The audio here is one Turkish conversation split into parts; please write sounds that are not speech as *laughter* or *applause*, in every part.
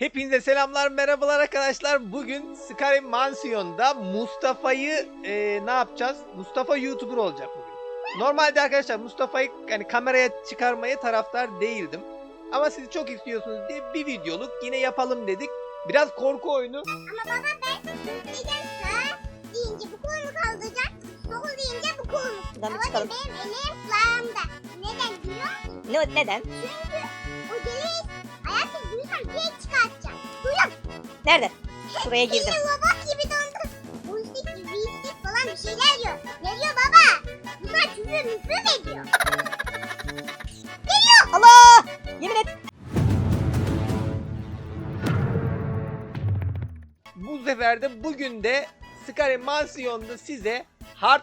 Hepinize selamlar, merhabalar arkadaşlar. Bugün Skyrim Mansion'da Mustafa'yı e, ne yapacağız? Mustafa YouTuber olacak bugün. Normalde arkadaşlar Mustafa'yı hani kameraya çıkarmaya taraftar değildim. Ama siz çok istiyorsunuz diye bir videoluk yine yapalım dedik. Biraz korku oyunu. Ama baba ben diyeceğim sağ deyince bu kol kaldıracak? Sol deyince bu kol mu? Çıkalım. benim elim sağımda. Neden biliyor musun? Ne, neden? Çünkü o deliği direkt çıkartacağım. Duyuyorum. Nerede? Şuraya girdim. Elim robot gibi dondu. Bu istek, bir istek falan bir şeyler diyor. Ne diyor baba? Bunlar çocuğu nefret ediyor. Allah! Yemin et. Bu sefer de bugün de Skyrim Mansion'da size hard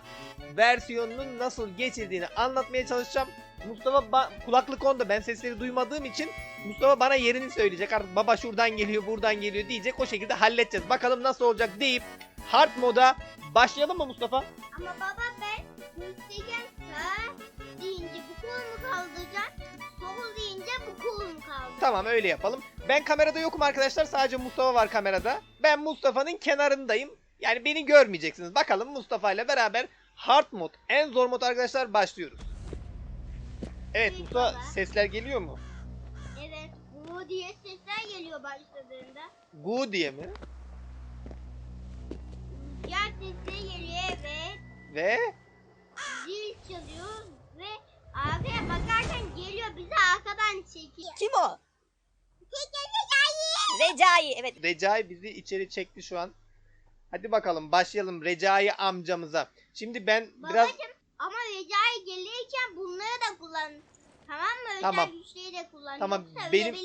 versiyonunun nasıl geçildiğini anlatmaya çalışacağım. Mustafa ba- kulaklık onda ben sesleri duymadığım için Mustafa bana yerini söyleyecek. Artık baba şuradan geliyor buradan geliyor diyecek o şekilde halledeceğiz. Bakalım nasıl olacak deyip hard moda başlayalım mı Mustafa? Ama baba ben müstegen sağ deyince bu kol mu kaldıracak? Sol deyince bu kol mu kaldıracak? Tamam öyle yapalım. Ben kamerada yokum arkadaşlar sadece Mustafa var kamerada. Ben Mustafa'nın kenarındayım. Yani beni görmeyeceksiniz. Bakalım Mustafa ile beraber hard mod en zor mod arkadaşlar başlıyoruz. Evet Mustafa sesler geliyor mu? Bu diye sesler geliyor başladığında. Gu diye mi? Rüzgar sesleri geliyor evet. Ve Zil çalıyor ve arkaya bakarken geliyor bizi arkadan çekiyor. Kim o? Recai. Recai. Evet. Recai bizi içeri çekti şu an. Hadi bakalım başlayalım Recai amcamıza. Şimdi ben biraz Babacım ama Recai gelirken bunları da kullan. Tamam mı? Özel Tamam. güçleri de kullan. Tamam, benim-.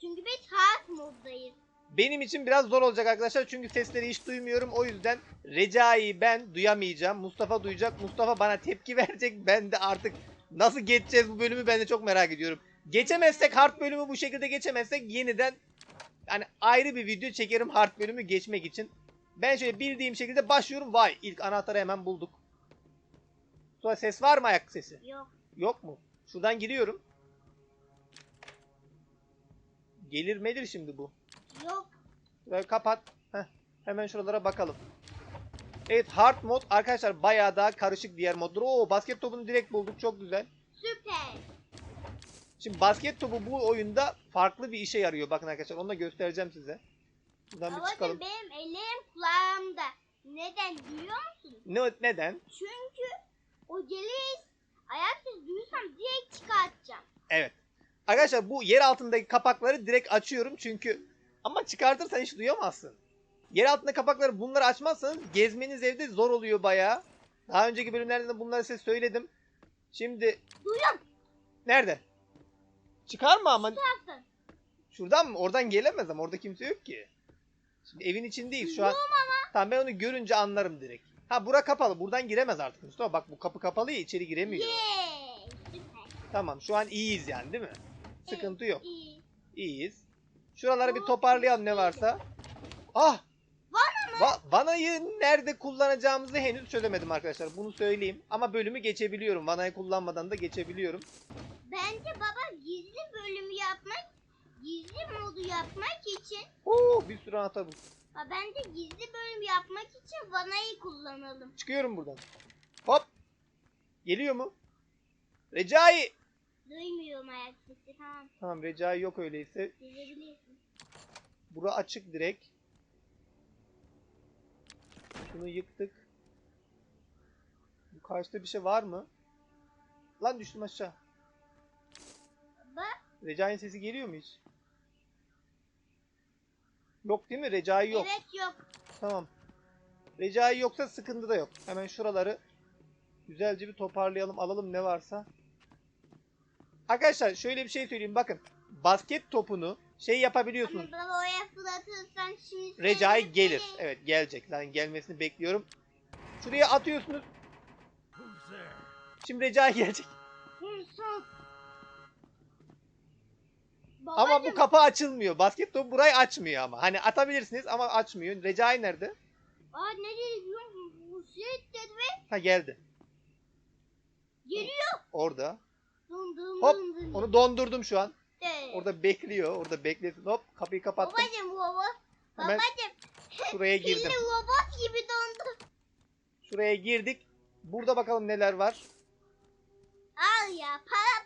Çünkü biz hard moddayız. benim için biraz zor olacak arkadaşlar çünkü sesleri hiç duymuyorum. O yüzden Recai'yi ben duyamayacağım. Mustafa duyacak. Mustafa bana tepki *laughs* verecek. Ben de artık nasıl geçeceğiz bu bölümü ben de çok merak ediyorum. Geçemezsek hard bölümü bu şekilde geçemezsek yeniden hani ayrı bir video çekerim hard bölümü geçmek için. Ben şöyle bildiğim şekilde başlıyorum. Vay ilk anahtarı hemen bulduk. Sonra ses var mı ayak sesi? Yok. Yok mu? Şuradan giriyorum. Gelir medir şimdi bu? Yok. Şurayı kapat. Heh, hemen şuralara bakalım. Evet hard mod arkadaşlar bayağı daha karışık diğer modlar. Oo basket topunu direkt bulduk çok güzel. Süper. Şimdi basket topu bu oyunda farklı bir işe yarıyor. Bakın arkadaşlar onu da göstereceğim size. Buradan bir Babacım çıkalım. benim elim kulağımda. Neden biliyor musun? Ne, neden? Çünkü o geliş ayaksız duysam direkt çıkartacağım. Evet. Arkadaşlar bu yer altındaki kapakları direkt açıyorum çünkü ama çıkartırsan hiç duyamazsın. Yer altında kapakları bunları açmazsanız gezmeniz evde zor oluyor bayağı. Daha önceki bölümlerde de bunları size söyledim. Şimdi Duyuyorum. nerede? Çıkarma ama Çıkarttın. şuradan mı? Oradan gelemez ama orada kimse yok ki. Şimdi evin içindeyiz şu an. Tamam ben onu görünce anlarım direkt. Ha bura kapalı. Buradan giremez artık Mustafa. Bak bu kapı kapalı ya içeri giremiyor. Süper. Tamam şu an iyiyiz yani değil mi? Sıkıntı yok. İyi. İyiyiz. Şuraları bir toparlayalım ne varsa. Ah! Vana Va Vana'yı nerede kullanacağımızı henüz çözemedim arkadaşlar. Bunu söyleyeyim. Ama bölümü geçebiliyorum. Vana'yı kullanmadan da geçebiliyorum. Bence baba gizli bölümü yapmak, gizli modu yapmak için, Oo, bir sürü anahtar buldum. Ha, bence gizli bölüm yapmak için vanayı kullanalım. Çıkıyorum buradan. Hop! Geliyor mu? Recai! Duymuyorum ayak sesi tamam. Tamam Recai yok öyleyse. Gelebilirsin. Bura açık direkt. Şunu yıktık. Bu karşıda bir şey var mı? Lan düştüm aşağı. Bak. Recai'nin sesi geliyor mu hiç? Yok değil mi? Recai yok. Evet yok. Tamam. Recai yoksa sıkıntı da yok. Hemen şuraları güzelce bir toparlayalım. Alalım ne varsa. Arkadaşlar şöyle bir şey söyleyeyim. Bakın. Basket topunu şey yapabiliyorsunuz. Ama baba oraya fırlatırsan şimdi... Recai gelir. Evet gelecek. Zaten gelmesini bekliyorum. Şuraya atıyorsunuz. Şimdi Recai gelecek. Son. Ama bu Babacım, kapı açılmıyor. Basket topu burayı açmıyor ama. Hani atabilirsiniz ama açmıyor. Recai nerede? Aa ne dedi biliyor musun? Bu şey dedi ve Ha geldi. geliyor. Orada. Dın Hop, dın. Onu dondurdum şu an. bekle. Orada bekliyor. Orada beklesin. Hop kapıyı kapattım. Babacım baba. Hemen Babacım. Şuraya girdim. Pilli robot gibi dondu. Şuraya girdik. Burada bakalım neler var. Al ya para.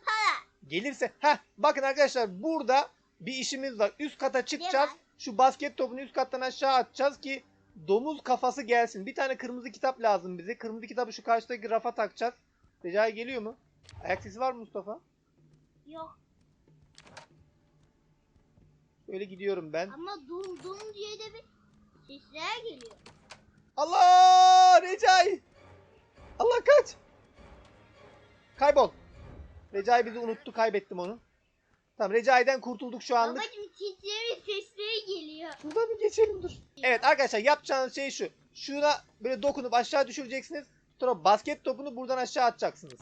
Gelirse. Heh bakın arkadaşlar burada bir işimiz var. Üst kata çıkacağız. Şu basket topunu üst kattan aşağı atacağız ki domuz kafası gelsin. Bir tane kırmızı kitap lazım bize. Kırmızı kitabı şu karşıdaki rafa takacağız. Recai geliyor mu? Ayak sesi var mı Mustafa? Yok Böyle gidiyorum ben. ama dum dum diye de bir sesler geliyor. Allah! Recai! Allah kaç! Kaybol. Recai bizi unuttu. Kaybettim onu. Tamam Recai'den kurtulduk şu anlık. Babacım sesleri sesleri geliyor. Şuradan bir geçelim dur. Evet arkadaşlar yapacağınız şey şu. Şuna böyle dokunup aşağı düşüreceksiniz. Sonra basket topunu buradan aşağı atacaksınız.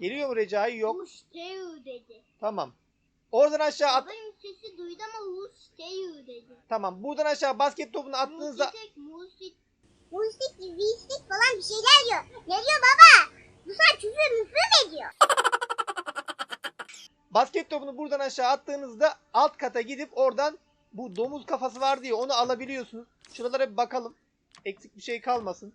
Geliyor mu Recai? Yok. You dedi. Tamam. Oradan aşağı at. Babacım sesi duydu ama you dedi. Tamam. Buradan aşağı basket topunu attığınızda Musik, musik. Musik, falan bir şeyler diyor. Ne diyor baba? Bu saat küfür müfür ediyor. basket topunu buradan aşağı attığınızda alt kata gidip oradan bu domuz kafası var diye onu alabiliyorsunuz. Şuralara bir bakalım. Eksik bir şey kalmasın.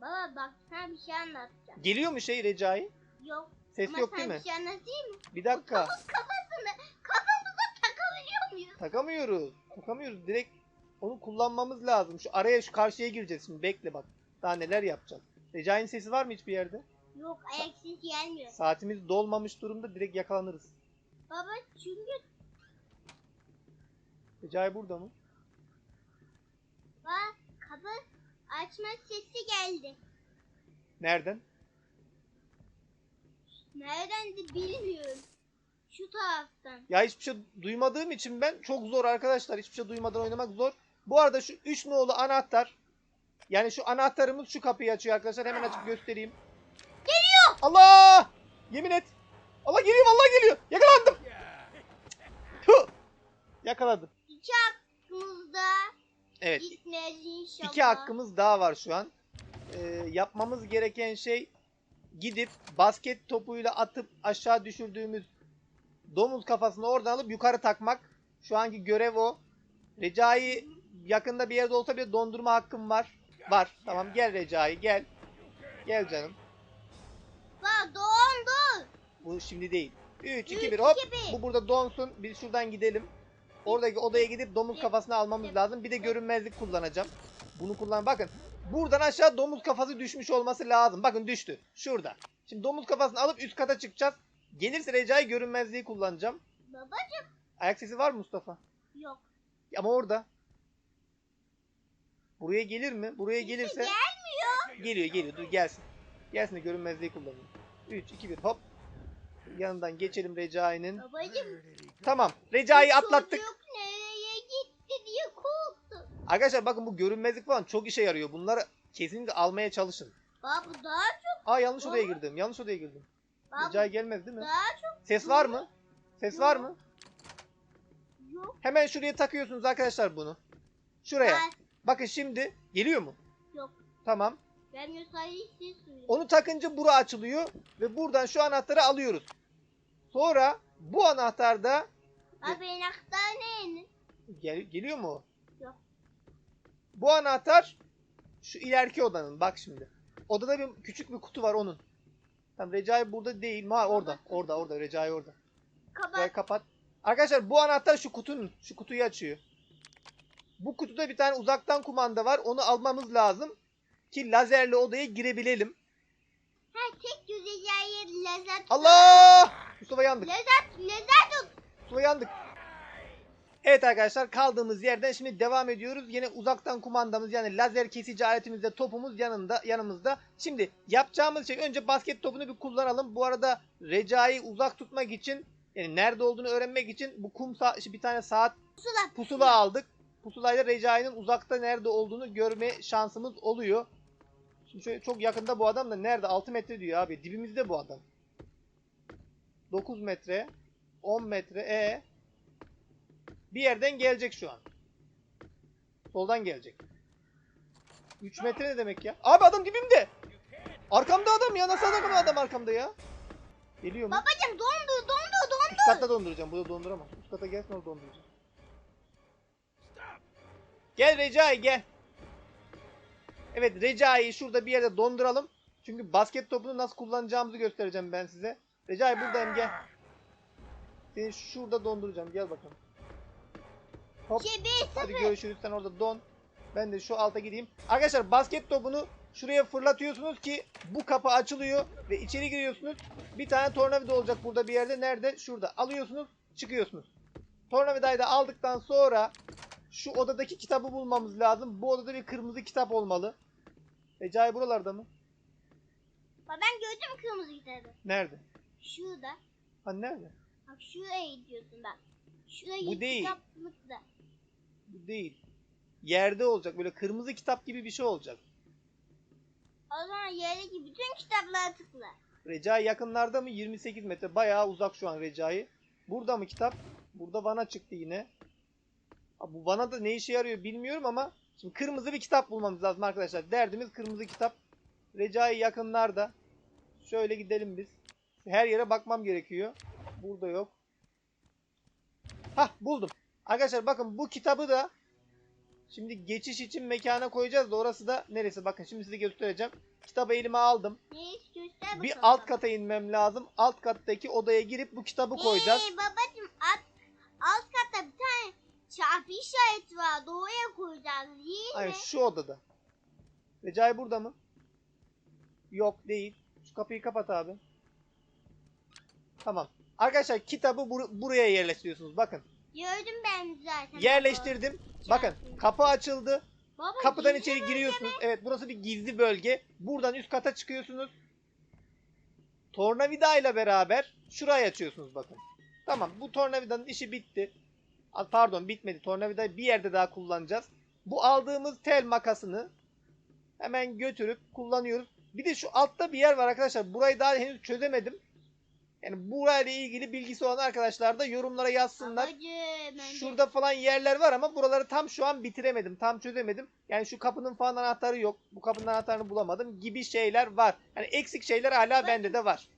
Baba bak sana bir şey anlatacağım. Geliyor mu şey Recai? Yok. Ses ama yok değil mi? bir şey anlatayım mı? Bir dakika. Domuz kafasını kafamıza takabiliyor muyuz? Takamıyoruz. Takamıyoruz. Direkt onu kullanmamız lazım. Şu araya şu karşıya gireceğiz şimdi. Bekle bak. Daha neler yapacağız. Recai'nin sesi var mı hiçbir yerde? Yok ayak sesi gelmiyor. Saatimiz dolmamış durumda direkt yakalanırız. Baba çünkü Recai burada mı? bak kapı açma sesi geldi. Nereden? Nereden de bilmiyorum. Şu taraftan. Ya hiçbir şey duymadığım için ben çok zor arkadaşlar. Hiçbir şey duymadan oynamak zor. Bu arada şu 3 nolu anahtar. Yani şu anahtarımız şu kapıyı açıyor arkadaşlar. Hemen açıp göstereyim. Allah! Yemin et. Allah geliyor vallahi geliyor. Yakalandım. Tüh! Yakaladım. İki hakkımızda Evet. gitmez inşallah. İki hakkımız daha var şu an. Ee, yapmamız gereken şey gidip basket topuyla atıp aşağı düşürdüğümüz domuz kafasını oradan alıp yukarı takmak. Şu anki görev o. Recai yakında bir yerde olsa bile dondurma hakkım var. Var. Tamam gel Recai gel. Gel canım. Bu şimdi değil. 3 2 Üç, 1 hop. iki, bir. Bu burada donsun. Biz şuradan gidelim. Oradaki odaya gidip domuz kafasını almamız lazım. Bir de görünmezlik kullanacağım. Bunu kullan. Bakın. Buradan aşağı domuz kafası düşmüş olması lazım. Bakın düştü. Şurada. Şimdi domuz kafasını alıp üst kata çıkacağız. Gelirse Recai görünmezliği kullanacağım. Babacım Ayak sesi var mı Mustafa? yok. Ama orada. Buraya gelir mi? Buraya gelirse Gelmiyor. geliyor geliyor. Dur gelsin. Gelsin de görünmezliği kullanayım. 3 2 1 hop. Yanından geçelim Recai'nin. Babacım. Tamam. Recai'yi atlattık. Çocuk nereye gitti diye korktu. Arkadaşlar bakın bu görünmezlik falan çok işe yarıyor. Bunları kesinlikle almaya çalışın. Baba bu daha çok. Aa yanlış odaya girdim. Yanlış odaya girdim. Baba Recai gelmez değil mi? daha çok. Ses var mı? Ses var mı? Yok. Hemen şuraya takıyorsunuz arkadaşlar bunu. Şuraya. Ben- Bakın şimdi geliyor mu? Yok. Tamam. Duyuyor. Onu takınca bura açılıyor ve buradan şu anahtarı alıyoruz. Sonra bu anahtarda Abi enaktar ne? gel, geliyor mu? Yok. Bu anahtar şu ileriki odanın. Bak şimdi. Odada bir küçük bir kutu var onun. Tamam Recai burada değil mi? Ha orada. Orada orada Recai orada. Recai Kapat. kapat. Arkadaşlar bu anahtar şu kutunun. Şu kutuyu açıyor. Bu kutuda bir tane uzaktan kumanda var. Onu almamız lazım. Ki lazerle odaya girebilelim. Ha tek düzeceği lazer. Allah! Mustafa yandık. Lazer tut. Mustafa yandık. Evet arkadaşlar kaldığımız yerden şimdi devam ediyoruz. Yine uzaktan kumandamız yani lazer kesici aletimizde topumuz yanında yanımızda. Şimdi yapacağımız şey önce basket topunu bir kullanalım. Bu arada Recai uzak tutmak için yani nerede olduğunu öğrenmek için bu kum bir tane saat Pusula. pusula aldık. Pusulayla Recai'nin uzakta nerede olduğunu görme şansımız oluyor. Şimdi şöyle çok yakında bu adam da nerede? 6 metre diyor abi. Dibimizde bu adam. 9 metre. 10 metre. E Bir yerden gelecek şu an. Soldan gelecek. 3 metre ne demek ya? Abi adam dibimde. Arkamda adam ya. Nasıl adam adam arkamda ya? Geliyor mu? Babacım dondu dondu. katta donduracağım. Burada donduramam. Üst kata gelsin orada donduracağım. Gel Recai gel. Evet Recai'yi şurada bir yerde donduralım. Çünkü basket topunu nasıl kullanacağımızı göstereceğim ben size. Recai buradayım gel. Seni şurada donduracağım. Gel bakalım. Hop. Hadi görüşürüz. Sen orada don. Ben de şu alta gideyim. Arkadaşlar basket topunu şuraya fırlatıyorsunuz ki bu kapı açılıyor ve içeri giriyorsunuz. Bir tane tornavida olacak burada bir yerde. Nerede? Şurada. Alıyorsunuz, çıkıyorsunuz. Tornavidayı da aldıktan sonra şu odadaki kitabı bulmamız lazım. Bu odada bir kırmızı kitap olmalı. Recai buralarda mı? Ben gördüm kırmızı kitabı. Nerede? Şurada. Ha nerede? Bak şuraya gidiyorsun bak. Şuraya Bu değil. kitaplıkta. Bu değil. Yerde olacak. Böyle kırmızı kitap gibi bir şey olacak. O zaman yerdeki bütün kitaplara tıkla. Recai yakınlarda mı? 28 metre. Bayağı uzak şu an Recai. Burada mı kitap? Burada vana çıktı yine. Ha, bu vana da ne işe yarıyor bilmiyorum ama şimdi kırmızı bir kitap bulmamız lazım arkadaşlar. Derdimiz kırmızı kitap. Recai yakınlarda. Şöyle gidelim biz. Her yere bakmam gerekiyor. Burada yok. Hah buldum. Arkadaşlar bakın bu kitabı da şimdi geçiş için mekana koyacağız da orası da neresi? Bakın şimdi size göstereceğim. Kitabı elime aldım. Bir alt kata inmem lazım. Alt kattaki odaya girip bu kitabı koyacağız. Ee, babacım alt, alt katta bir tane çarpı işareti var. Doğuya koyacağız değil mi? Hayır şu odada. Recai burada mı? Yok değil. Şu kapıyı kapat abi. Tamam. Arkadaşlar kitabı bur- buraya yerleştiriyorsunuz. Bakın. Gördüm ben zaten. Yerleştirdim. Bakın kapı açıldı. Baba, Kapıdan içeri giriyorsunuz. Evet burası bir gizli bölge. Buradan üst kata çıkıyorsunuz. Tornavida ile beraber şurayı açıyorsunuz bakın. Tamam bu tornavidanın işi bitti. Pardon bitmedi. Tornavidayı bir yerde daha kullanacağız. Bu aldığımız tel makasını hemen götürüp kullanıyoruz. Bir de şu altta bir yer var arkadaşlar. Burayı daha henüz çözemedim. Yani burayla ilgili bilgisi olan arkadaşlar da yorumlara yazsınlar. Şurada falan yerler var ama buraları tam şu an bitiremedim. Tam çözemedim. Yani şu kapının falan anahtarı yok. Bu kapının anahtarını bulamadım gibi şeyler var. Yani eksik şeyler hala bende de var.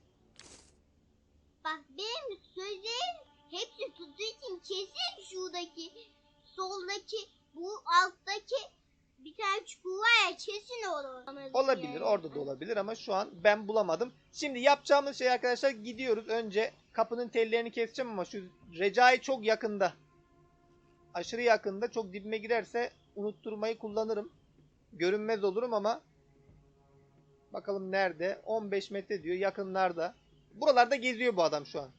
Bak benim sözlerim hepsi tuttuğu için kesin şuradaki soldaki bu alttaki bir tane çukur var ya kesin olur. Olabilir. Orada da olabilir ama şu an ben bulamadım. Şimdi yapacağımız şey arkadaşlar gidiyoruz. Önce kapının tellerini keseceğim ama şu Recai çok yakında. Aşırı yakında. Çok dibime girerse unutturmayı kullanırım. Görünmez olurum ama bakalım nerede? 15 metre diyor yakınlarda. Buralarda geziyor bu adam şu an.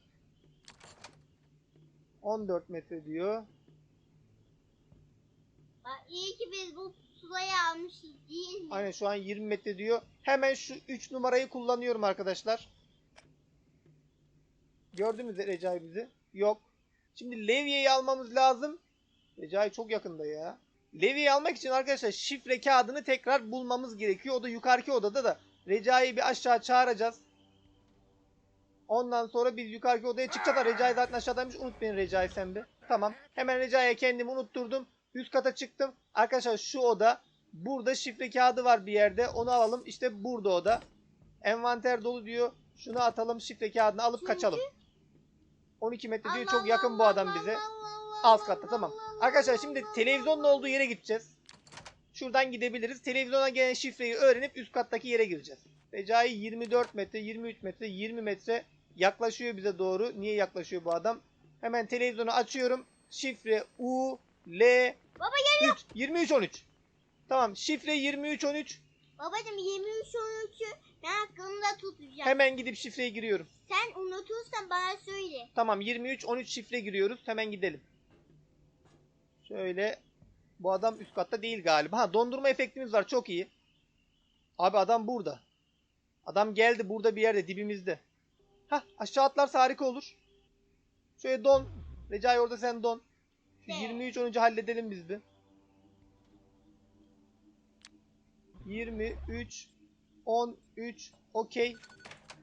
14 metre diyor. Bak iyi ki biz bu sulayı almışız değil mi? Aynen şu an 20 metre diyor. Hemen şu 3 numarayı kullanıyorum arkadaşlar. Gördünüz mü Recai bizi? Yok. Şimdi levyeyi almamız lazım. Recai çok yakında ya. Levyeyi almak için arkadaşlar şifre kağıdını tekrar bulmamız gerekiyor. O da yukarıki odada da. Recai'yi bir aşağı çağıracağız. Ondan sonra biz yukarıki odaya çıkacağız. Recai zaten aşağıdaymış. Unut beni Recai sen bir. Tamam. Hemen Recai'ye kendimi unutturdum. Üst kata çıktım. Arkadaşlar şu oda. Burada şifre kağıdı var bir yerde. Onu alalım. İşte burada oda. Envanter dolu diyor. Şunu atalım. Şifre kağıdını alıp Çünkü- kaçalım. 12 metre diyor. Çok yakın bu adam bize. Alt katta tamam. Arkadaşlar şimdi televizyonun olduğu yere gideceğiz. Şuradan gidebiliriz. Televizyona gelen şifreyi öğrenip üst kattaki yere gireceğiz. Recai 24 metre, 23 metre, 20 metre yaklaşıyor bize doğru. Niye yaklaşıyor bu adam? Hemen televizyonu açıyorum. Şifre U L Baba 3 23 13. Tamam şifre 23 13. Babacım 23 13'ü ben aklımda tutacağım. Hemen gidip şifreyi giriyorum. Sen unutursan bana söyle. Tamam 23 13 şifre giriyoruz. Hemen gidelim. Şöyle bu adam üst katta değil galiba. Ha dondurma efektimiz var. Çok iyi. Abi adam burada. Adam geldi burada bir yerde dibimizde. Ha aşağı atlarsa harika olur. Şöyle don. Recai orada sen don. Şu Ne? 23 13'ü halledelim biz bir. 23 13 okey.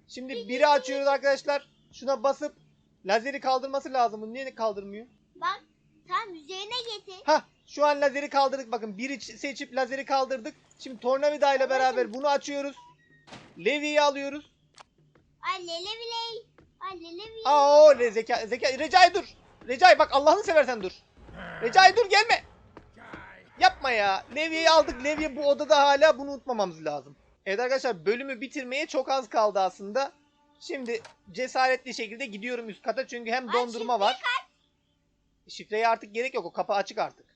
Şimdi biri açıyoruz arkadaşlar. Şuna basıp lazeri kaldırması lazım. Bunu niye kaldırmıyor? Bak tam üzerine getir. Ha, şu an lazeri kaldırdık. Bakın biri seçip lazeri kaldırdık. Şimdi tornavida ile beraber bunu açıyoruz. Levyeyi alıyoruz. Ay lele bile. Anne Levi. Aa o zeka zeka Recai dur. Recai bak Allah'ını seversen dur. Recai dur gelme. Yapma ya. Levi'yi aldık. Levi bu odada hala bunu unutmamamız lazım. Evet arkadaşlar bölümü bitirmeye çok az kaldı aslında. Şimdi cesaretli şekilde gidiyorum üst kata çünkü hem dondurma var. Şifreye artık gerek yok o kapı açık artık.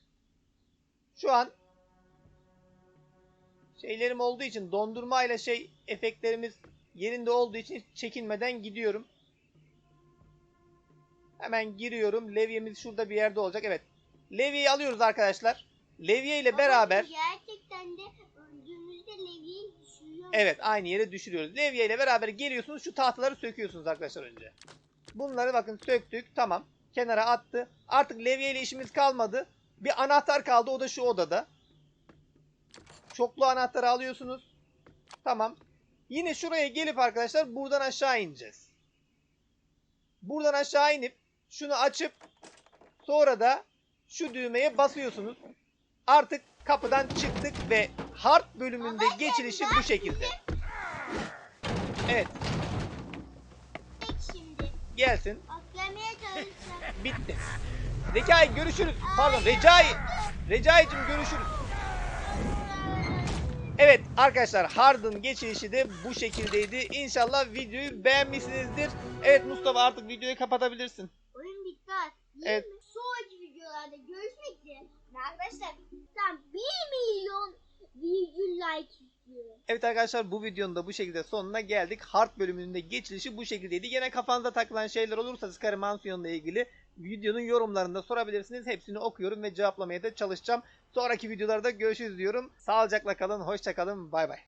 Şu an şeylerim olduğu için dondurma ile şey efektlerimiz yerinde olduğu için çekinmeden gidiyorum. Hemen giriyorum. Levyemiz şurada bir yerde olacak. Evet. Levy'yi alıyoruz arkadaşlar. Levye ile beraber Gerçekten de öldüğümüzde Levi'yi düşürüyor. evet aynı yere düşürüyoruz. Levye ile beraber geliyorsunuz. Şu tahtaları söküyorsunuz arkadaşlar önce. Bunları bakın söktük. Tamam. Kenara attı. Artık levye ile işimiz kalmadı. Bir anahtar kaldı. O da şu odada. Çoklu anahtarı alıyorsunuz. Tamam. Yine şuraya gelip arkadaşlar buradan aşağı ineceğiz. Buradan aşağı inip şunu açıp sonra da şu düğmeye basıyorsunuz. Artık kapıdan çıktık ve hard bölümünde geçilişi bu şekilde. Evet şimdi. gelsin. Atlamaya çalışacağım. *laughs* Bitti. Recai görüşürüz. Pardon Recai. Recai'cim görüşürüz. Evet arkadaşlar Hard'ın geçilişi de bu şekildeydi. İnşallah videoyu beğenmişsinizdir. Evet Mustafa artık videoyu kapatabilirsin. Oyun bitti Evet. mi? Sonraki videolarda görüşmek üzere. Ve Arkadaşlar tam 1 milyon virgül like istiyorum. Evet arkadaşlar bu videonun da bu şekilde sonuna geldik. Hard bölümünün de geçilişi bu şekildeydi. Gene kafanıza takılan şeyler olursa Scary Mansion'la ilgili videonun yorumlarında sorabilirsiniz. Hepsini okuyorum ve cevaplamaya da çalışacağım. Sonraki videolarda görüşürüz diyorum. Sağlıcakla kalın, hoşça kalın, bay bay.